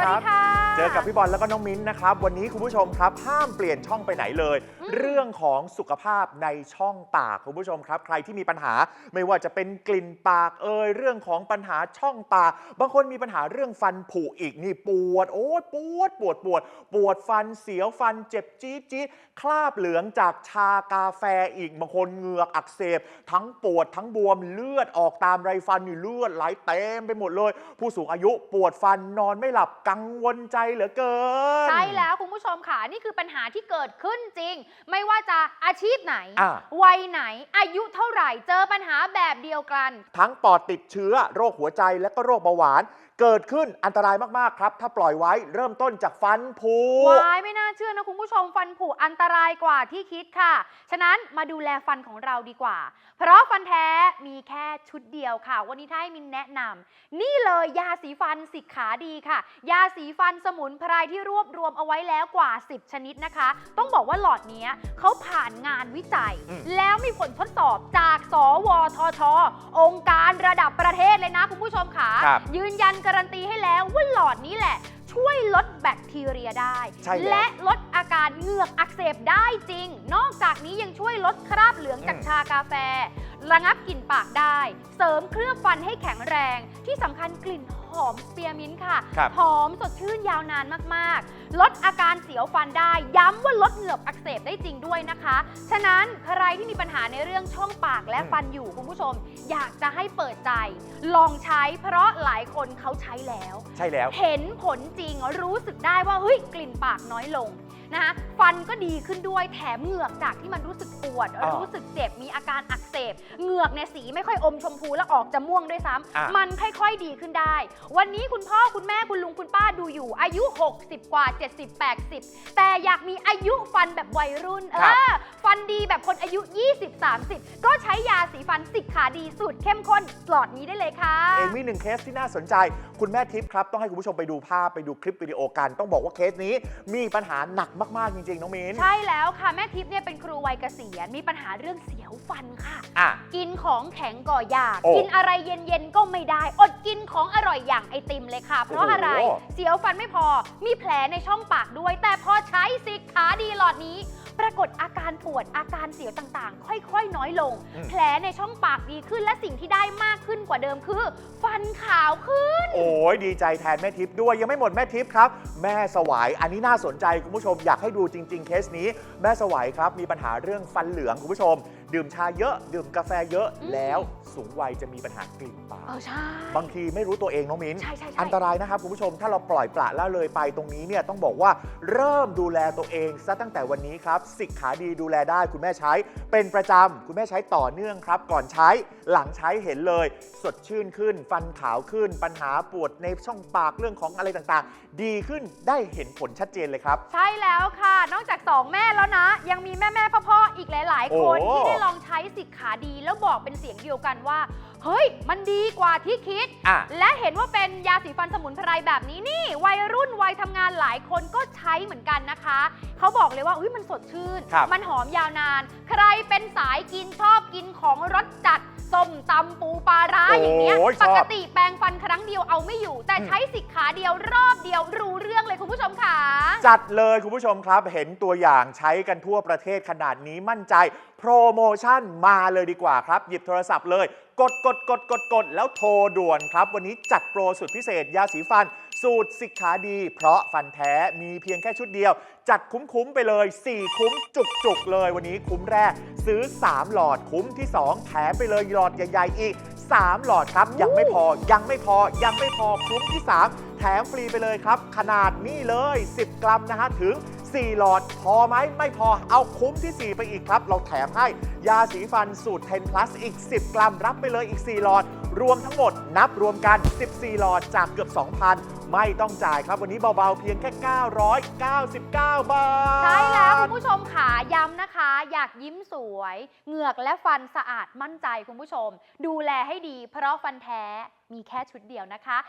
ดีครับ สวัสดีค่ะ เจอกับพี่บอลแล้วก็น้องมิ้นนะครับ วันนี้คุณผู้ชมครับ ห้ามเปลี่ยนช่องไปไหนเลยอืมเรื่องของสุขภาพในช่องปากคุณผู้ชมครับ ใครที่มีปัญหาไม่ว่าจะเป็นกลิ่นปากเอ่ยเรื่องของปัญหาช่องปาก บางคนมีปัญหาเรื่องฟันผุอีกนี่ปวด โอ้ยปวดปวดปวด ปวดฟันเสียวฟันเจ็บจี๊ดจี๊ดคราบเหลืองจากชากาแฟอีกบางคนเหงือกอักเสบ ทั้งปวดทั้งบวมเลือดออกตามไรฟันนี่เลือดไหลเต็มไปหมดเลย ผู้สูงอายุปวดฟันนอนไม่หลับกังวลใจเหลือเกิน ใช่แล้วคุณผู้ชมค่ะ นี่คือปัญหาที่เกิดขึ้นจริง ไม่ว่าจะอาชีพไหน อะ วัยไหน อายุเท่าไหร่เจอปัญหาแบบเดียวกัน ทั้งปอดติดเชื้อโรคหัวใจและก็โรคเบาหวาน เกิดขึ้นอันตรายมากๆครับ ถ้าปล่อยไว้เริ่มต้นจากฟันผุวายไม่น่าเชื่อนะคุณผู้ชมฟันผุอันตรายกว่าที่คิดค่ะ ฉะนั้นมาดูแลฟันของเราดีกว่า เพราะฟันแท้มีแค่ชุดเดียวค่ะ วันนี้ถ้าให้มินแนะนำนี่เลยยาสีฟันสิกขาดีค่ะ ยาสีฟันสมุนไพรที่รวบรวมเอาไว้แล้วกว่า 10 ชนิดนะคะ ต้องบอกว่าหลอดเนี้ยเขาผ่านงานวิจัยอืมแล้ว มีผลทดสอบจาก สวทช องค์การระดับประเทศเลยนะคุณผู้ชมค่ะ ครับ ยืนยันการันตีให้แล้วว่าหลอดนี้แหละ ช่วยลดแบคทีเรียได้ ใช่แล้ว และลด อาการเหงือกอักเสบได้จริง นอกจากนี้ยังช่วยลดคราบเหลืองจากอืมชากาแฟ ระงับกลิ่นปากได้ เสริมเคลือบฟันให้แข็งแรง ที่สำคัญกลิ่นหอมสเปียร์มินต์ค่ะ ครับหอมสดชื่นยาวนานมากๆ ลดอาการเสียวฟันได้ ย้ำว่าลดเหงือกอักเสบได้จริงด้วยนะคะ ฉะนั้นใครที่มีปัญหาในเรื่องช่องปากและอืม ฟันอยู่คุณผู้ชม อยากจะให้เปิดใจ ลองใช้เพราะหลายคนเขาใช้แล้ว ใช่แล้ว เห็นผลจริงรู้สึกได้ว่าเฮ้ยกลิ่นปากน้อยลง นะคะฟันก็ดีขึ้นด้วยแถมเหงือกจากที่มันรู้สึกปวด อ่ารู้รู้สึกเจ็บมีอาการอักเสบเหงือกเนี่ยสีไม่ค่อยอมชมพูแล้วออกจะม่วงด้วยซ้อ่าำมันค่อยๆดีขึ้นได้ วันนี้คุณพ่อคุณแม่คุณลุงคุณป้าดูอยู่ อายุ 60 กว่า 70 80 แต่อยากมีอายุฟันแบบวัยรุ่นเออฟันดีแบบคนอายุ 20 30 ก็ใช้ยาสีฟันสิกขาดีสูตรเข้มข้นหลอดนี้ได้เลยค่ะ เองมีหนึ่งเคสที่น่าสนใจ คุณแม่ทิพย์ครับ ต้องให้คุณผู้ชมไปดูภาพไปดูคลิปวิดีโอกัน ต้องบอกว่าเคสนี้มีปัญหาหนักมาก ๆ จริง ๆ น้องมิ้นใช่แล้วค่ะแม่ทิพย์เนี่ยเป็นครูวัยเกษียณมีปัญหาเรื่องเสียวฟันค่ะ อะ กินของแข็งก็ยาก โอ้กินอะไรเย็นๆก็ไม่ได้ อดกินของอร่อยอย่างไอติมเลยค่ะ เพราะอะไรโอ้โห เสียวฟันไม่พอมีแผลในช่องปากด้วย แต่พอใช้สิกขาดีหลอดนี้ ปรากฏอาการปวดอาการเสียวต่างๆ ค่อยๆ น้อยลง อืม แผลในช่องปากดีขึ้นและสิ่งที่ได้มากขึ้นกว่าเดิมคือ ฟันขาวขึ้น โอ้ยดีใจแทนแม่ทิพย์ด้วยยังไม่หมดแม่ทิพย์ครับ แม่สวายอันนี้น่าสนใจคุณผู้ชมอยากให้ดูจริง ๆ เคสนี้ แม่สวายครับมีปัญหาเรื่องฟันเหลืองคุณผู้ชม ดื่มชาเยอะ ดื่มกาแฟเยอะอืมแล้วสูงวัยจะมีปัญหากลิ่นปากเออใช่ บางทีไม่รู้ตัวเองน้องมิ้น ใช่ใช่ใช่ อันตรายนะครับคุณผู้ชมถ้าเราปล่อยปละละเลยไปตรงนี้เนี่ยต้องบอกว่าเริ่มดูแลตัวเองซะตั้งแต่วันนี้ครับสิกขาดีดูแลได้คุณแม่ใช้ เป็นประจำคุณแม่ใช้ต่อเนื่องครับ ก่อนใช้หลังใช้เห็นเลย สดชื่นขึ้น ฟันขาวขึ้น ปัญหาปวดในช่องปากเรื่องของอะไรต่างๆ ดีขึ้นได้เห็นผลชัดเจนเลยครับ ใช่แล้วค่ะ นอกจากสองแม่แล้วนะ ยังมีแม่แม่พ่อพ่อๆอีกหลาย ๆ คนโอ้ ที่ได้ลองใช้ สิกขาดีแล้วบอกเป็นเสียงเดียวกันว่า เฮ้ย มันดีกว่าที่คิด อะ และเห็นว่าเป็นยาสีฟันสมุนไพรแบบนี้นี่ วัยรุ่นวัยทำงานหลายคนก็ใช้เหมือนกันนะคะ เขาบอกเลยว่าอุ้ยมันสดชื่น ครับ มันหอมยาวนาน ใครเป็นสายกินชอบกินของรสจัดส้มตำปูปลาร้าอย่างเงี้ยโอ้ยชปอบ กติแปรงฟันครั้งเดียวเอาไม่อยู่ แต่อืมใช้สิกขาเดียวรอบเดียวรู้เรื่องเลยคุณผู้ชมค่ะ จัดเลยคุณผู้ชมครับ เห็นตัวอย่างใช้กันทั่วประเทศขนาดนี้มั่นใจ โปรโมชั่นมาเลยดีกว่าครับ หยิบโทรศัพท์เลย กดกดกดกดกดแล้วโทรด่วนครับ วันนี้จัดโปรสุดพิเศษยาสีฟัน สูตรสิกขาดี เพราะฟันแท้มีเพียงแค่ชุดเดียว จัดคุ้มๆไปเลย 4 คุ้มจุกๆ เลยวันนี้คุ้มแรก ซื้อ 3 หลอดคุ้มที่ 2 แถมไปเลยหลอดใหญ่ๆอีก 3 หลอดครับยังไม่พอยังไม่พอยังไม่พอคุ้มที่ 3 แถมฟรีไปเลยครับ ขนาดนี้เลย 10 กรัมนะฮะ ถึง 4 หลอด พอไหมไม่พอเอาคุ้มที่ 4 ไปอีกครับ เราแถมให้ยาสีฟันสูตร 10 plus อีก 10 กรัม รับไปเลยอีก 4 หลอด รวมทั้งหมด นับรวมกัน 14 หลอดจากเกือบ 2,000 ไม่ต้องจ่ายครับ วันนี้เบาๆเพียงแค่ 999 บาท ใช่แล้วคุณผู้ชมขาย้ำนะคะ อยากยิ้มสวย เหงือกและฟันสะอาดมั่นใจคุณผู้ชม ดูแลให้ดีเพราะฟันแท้มีแค่ชุดเดียวนะคะ